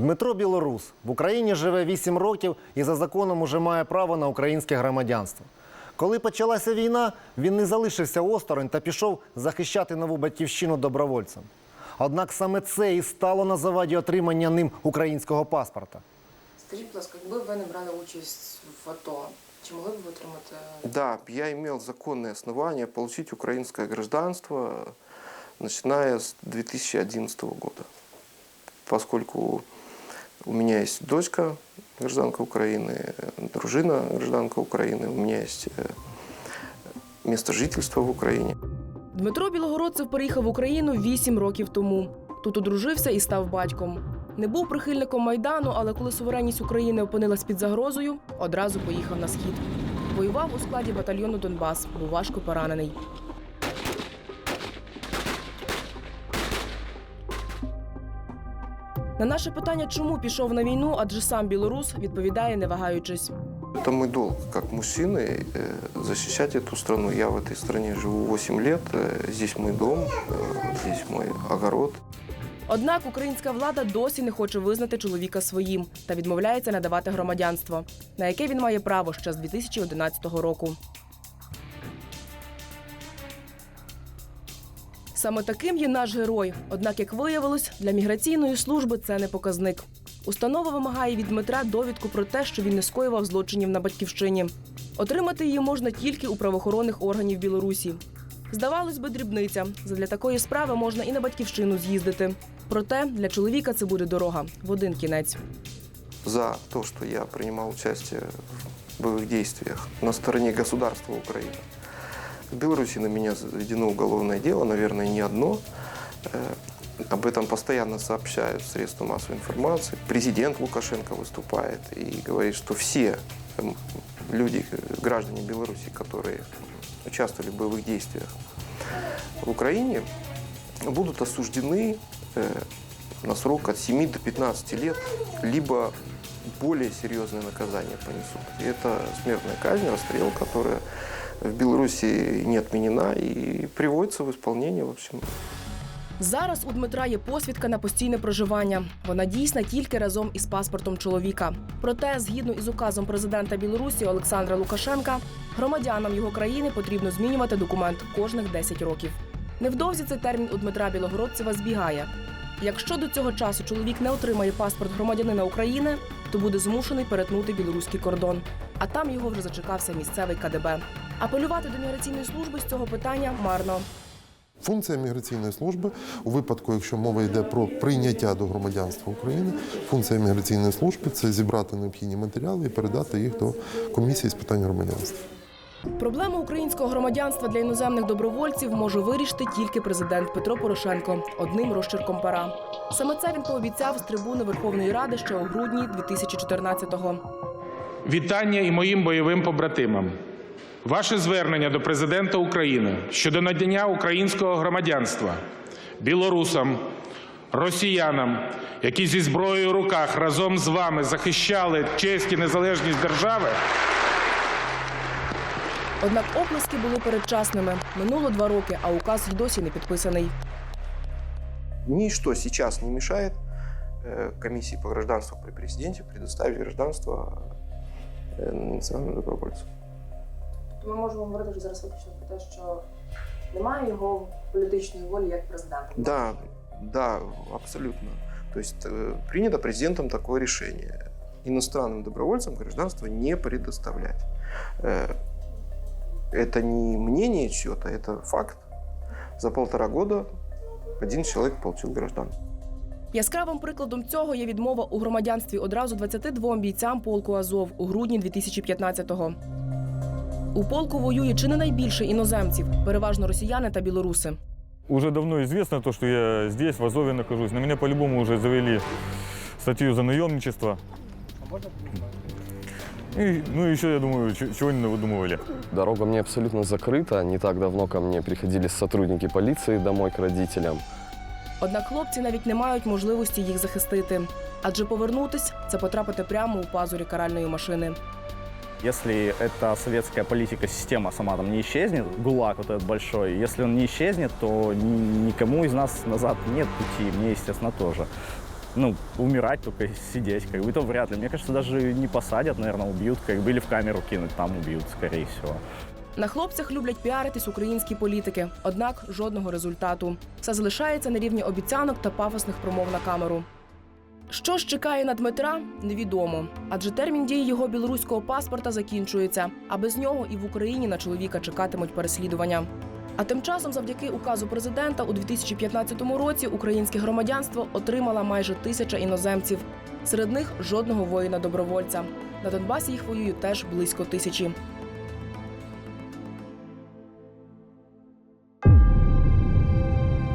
Дмитро Білорус в Україні живе 8 років і за законом уже має право на українське громадянство. Коли почалася війна, він не залишився осторонь та пішов захищати нову батьківщину добровольцем. Однак саме це і стало на заваді отримання ним українського паспорта. Скажіть, будь ласка, якби ви не брали участь в АТО, чи могли б ви отримати Да, я имел законные основания получить украинское гражданство, начиная с 2011 года. Поскольку у меня есть дочка, гражданка Украины, дружина, гражданка Украины, у меня есть э, место жительства в Украине. Дмитро Білогородцев переїхав в Україну вісім років тому. Тут одружився і став батьком. Не був прихильником майдану, але коли суверенність України опинилась під загрозою, одразу поїхав на схід. Воював у складі батальйону Донбас, був важко поранений. На наше питання, чому пішов на війну, адже сам білорус відповідає, не вагаючись. Это мой долг как мужчины э, защищать эту страну. Я в этой стране живу 8 лет, э, здесь мой дом, э, здесь мой огород. Однак українська влада досі не хоче визнати чоловіка своїм та відмовляється надавати громадянство, на яке він має право ще з 2011 року. Саме таким є наш герой. Однак, як виявилось, для міграційної служби це не показник. Установа вимагає від Дмитра довідку про те, що він не скоював злочинів на батьківщині. Отримати її можна тільки у правоохоронних органів Білорусі. Здавалось би, дрібниця. Задля такої справи можна і на батьківщину з'їздити. Проте для чоловіка це буде дорога в один кінець. за то, что я принимал участие в боевых действиях на стороне государства Украины. В Беларуси на меня заведено уголовное дело, наверное, не одно. Э, Об этом постоянно сообщают средства массовой информации. Президент Лукашенко выступает и говорит, что все эм, люди, граждане Беларуси, которые участвовали в боевых действиях в Украине, будут осуждены э, на срок от 7 до 15 лет, либо более серьезное наказание понесут. И это смертная казнь, расстрел, которая в Беларуси не отменена и приводится в исполнение, в общем, Зараз у Дмитра є посвідка на постійне проживання. Вона дійсна тільки разом із паспортом чоловіка. Проте, згідно із указом президента Білорусі Олександра Лукашенка, громадянам його країни потрібно змінювати документ кожних 10 років. Невдовзі цей термін у Дмитра Білогородцева збігає. Якщо до цього часу чоловік не отримає паспорт громадянина України, то буде змушений перетнути білоруський кордон. А там його вже зачекався місцевий КДБ. Апелювати до міграційної служби з цього питання марно. Функція міграційної служби у випадку, якщо мова йде про прийняття до громадянства України, функція міграційної служби це зібрати необхідні матеріали і передати їх до комісії з питань громадянства. Проблему українського громадянства для іноземних добровольців може вирішити тільки президент Петро Порошенко одним розчерком пера. Саме це він пообіцяв з трибуни Верховної Ради ще у грудні 2014-го. Вітання і моїм бойовим побратимам. Ваше звернення до президента України щодо надання українського громадянства білорусам, росіянам, які зі зброєю в руках разом з вами захищали честь і незалежність держави. Однак оплески були передчасними. Минуло два роки, а указ й досі не підписаний. ничто сейчас не мешает э, комиссии по гражданству при президенте предоставить гражданство э, национальному добровольцу. Ми можемо говорити вже зараз виключно про те, що немає його політичної волі як президента. Да, да, абсолютно. То есть э, принято президентом такое решение. Иностранным добровольцам гражданство не предоставлять. Э, это не мнение чье-то, это факт. За полтора года один человек получил гражданство. Яскравим прикладом цього є відмова у громадянстві одразу 22 бійцям полку Азов у грудні 2015-го. У полку воює чи не найбільше іноземців, переважно росіяни та білоруси. Уже давно известно то, что я здесь, в Азове нахожусь. На меня по-любому уже завели статью за наемничество. И, ну, еще, я думаю, ч- чего не выдумывали. Дорога мне абсолютно закрыта. Не так давно ко мне приходили сотрудники полиции домой к родителям. Однак хлопці навіть не мають можливості їх захистити, адже повернутись це потрапити прямо у пазурі каральної машини. Если эта советская политика, система сама там не исчезнет, ГУЛАГ вот этот большой, если он не исчезнет, то ни- никому из нас назад нет пути, мне, естественно, тоже. ну, умирать, только сидеть, как бы, то вряд ли. Мне кажется, даже не посадят, наверное, убьют, как бы, или в камеру кинуть, там убьют, скорее всего. На хлопцях люблять піаритись українські політики, однак жодного результату. Все залишається на рівні обіцянок та пафосних промов на камеру. Що ж чекає на Дмитра, невідомо, адже термін дії його білоруського паспорта закінчується, а без нього і в Україні на чоловіка чекатимуть переслідування. А тим часом, завдяки указу президента, у 2015 році українське громадянство отримала майже тисяча іноземців. Серед них жодного воїна-добровольця. На Донбасі їх воюють теж близько тисячі.